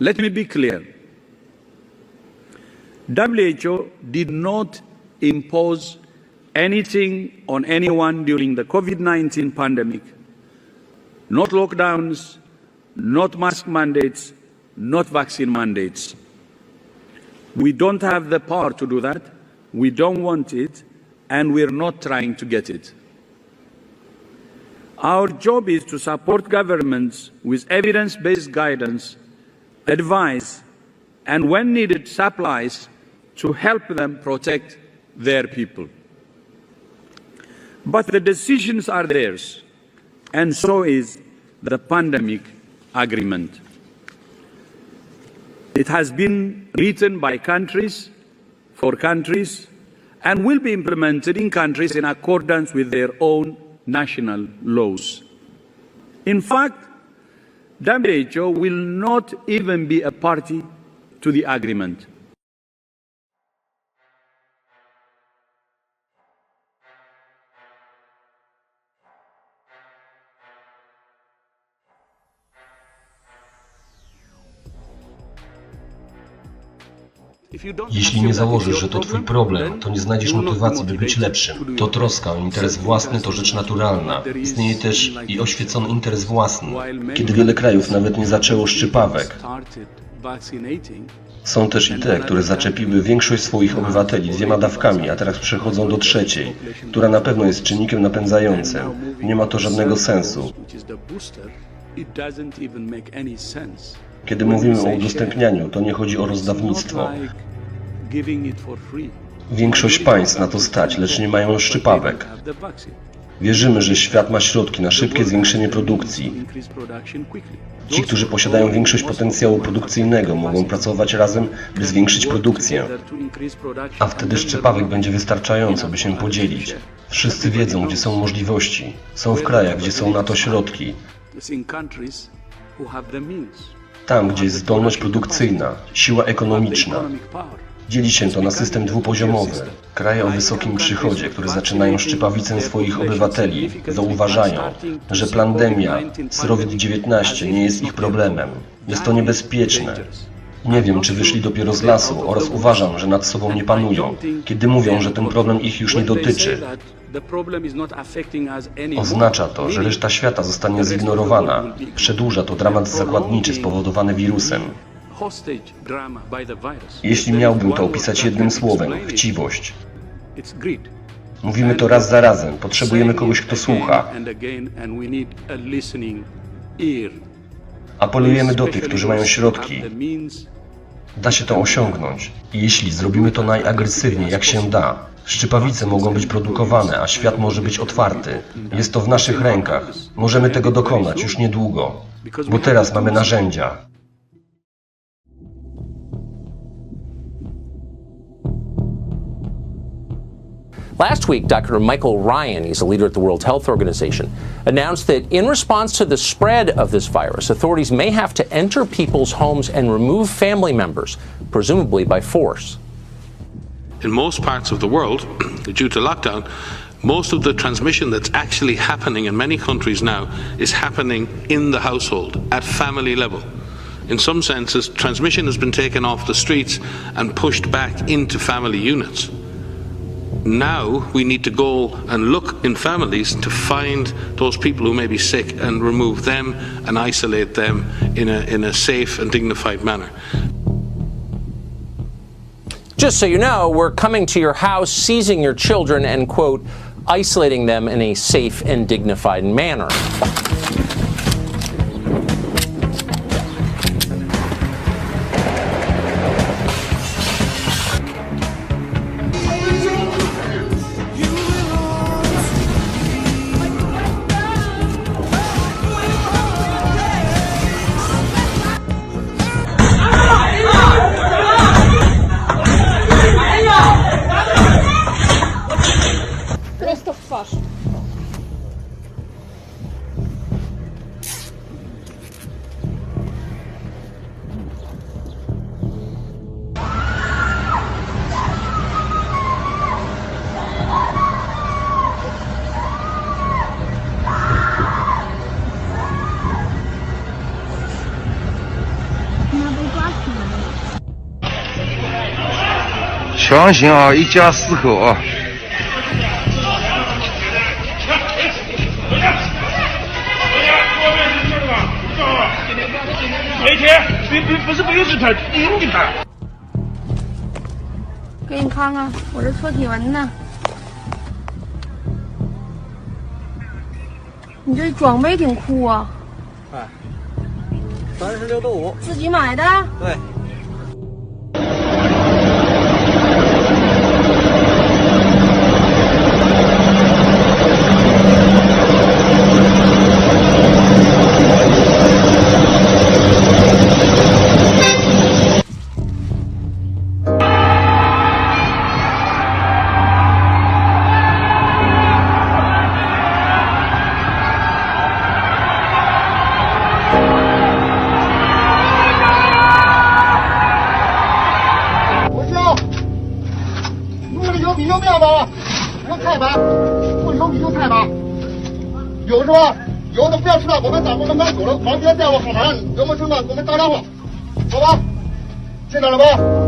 Let me be clear. WHO did not impose anything on anyone during the COVID 19 pandemic. Not lockdowns, not mask mandates, not vaccine mandates. We don't have the power to do that. We don't want it, and we're not trying to get it. Our job is to support governments with evidence based guidance, advice, and when needed, supplies to help them protect their people. But the decisions are theirs, and so is the pandemic agreement. It has been written by countries for countries and will be implemented in countries in accordance with their own national laws. In fact, WHO will not even be a party to the agreement. Jeśli nie założysz, że to twój problem, to nie znajdziesz motywacji, by być lepszym. To troska o interes własny to rzecz naturalna. Istnieje też i oświecony interes własny. Kiedy wiele krajów nawet nie zaczęło szczypawek, są też i te, które zaczepiły większość swoich obywateli dwiema dawkami, a teraz przechodzą do trzeciej, która na pewno jest czynnikiem napędzającym. Nie ma to żadnego sensu. Kiedy mówimy o udostępnianiu, to nie chodzi o rozdawnictwo. Większość państw na to stać, lecz nie mają szczypawek. Wierzymy, że świat ma środki na szybkie zwiększenie produkcji. Ci, którzy posiadają większość potencjału produkcyjnego, mogą pracować razem, by zwiększyć produkcję. A wtedy szczypawek będzie wystarczająco, by się podzielić. Wszyscy wiedzą, gdzie są możliwości. Są w krajach, gdzie są na to środki. Tam, gdzie jest zdolność produkcyjna, siła ekonomiczna. Dzieli się to na system dwupoziomowy. Kraje o wysokim przychodzie, które zaczynają szczypawicę swoich obywateli, zauważają, że pandemia z COVID-19 nie jest ich problemem. Jest to niebezpieczne. Nie wiem, czy wyszli dopiero z lasu oraz uważam, że nad sobą nie panują, kiedy mówią, że ten problem ich już nie dotyczy. Oznacza to, że reszta świata zostanie zignorowana. Przedłuża to dramat zakładniczy spowodowany wirusem. Jeśli miałbym to opisać jednym słowem, chciwość. Mówimy to raz za razem. Potrzebujemy kogoś, kto słucha. Apelujemy do tych, którzy mają środki. Da się to osiągnąć. Jeśli zrobimy to najagresywniej, jak się da, szczypawice mogą być produkowane, a świat może być otwarty. Jest to w naszych rękach. Możemy tego dokonać już niedługo, bo teraz mamy narzędzia. Last week, Dr. Michael Ryan, he's a leader at the World Health Organization, announced that in response to the spread of this virus, authorities may have to enter people's homes and remove family members, presumably by force. In most parts of the world, due to lockdown, most of the transmission that's actually happening in many countries now is happening in the household, at family level. In some senses, transmission has been taken off the streets and pushed back into family units. Now we need to go and look in families to find those people who may be sick and remove them and isolate them in a, in a safe and dignified manner. Just so you know, we're coming to your house, seizing your children, and, quote, isolating them in a safe and dignified manner. 强行啊，一家四口啊。没钱，不是不用。给你看看，我这测体温呢。你这装备挺酷啊！三十六度五，自己买的？对。有的不要吃了，我们打工的买走了，旁边电话号码，有没有什么给我们打电话，好吧？听到了吗？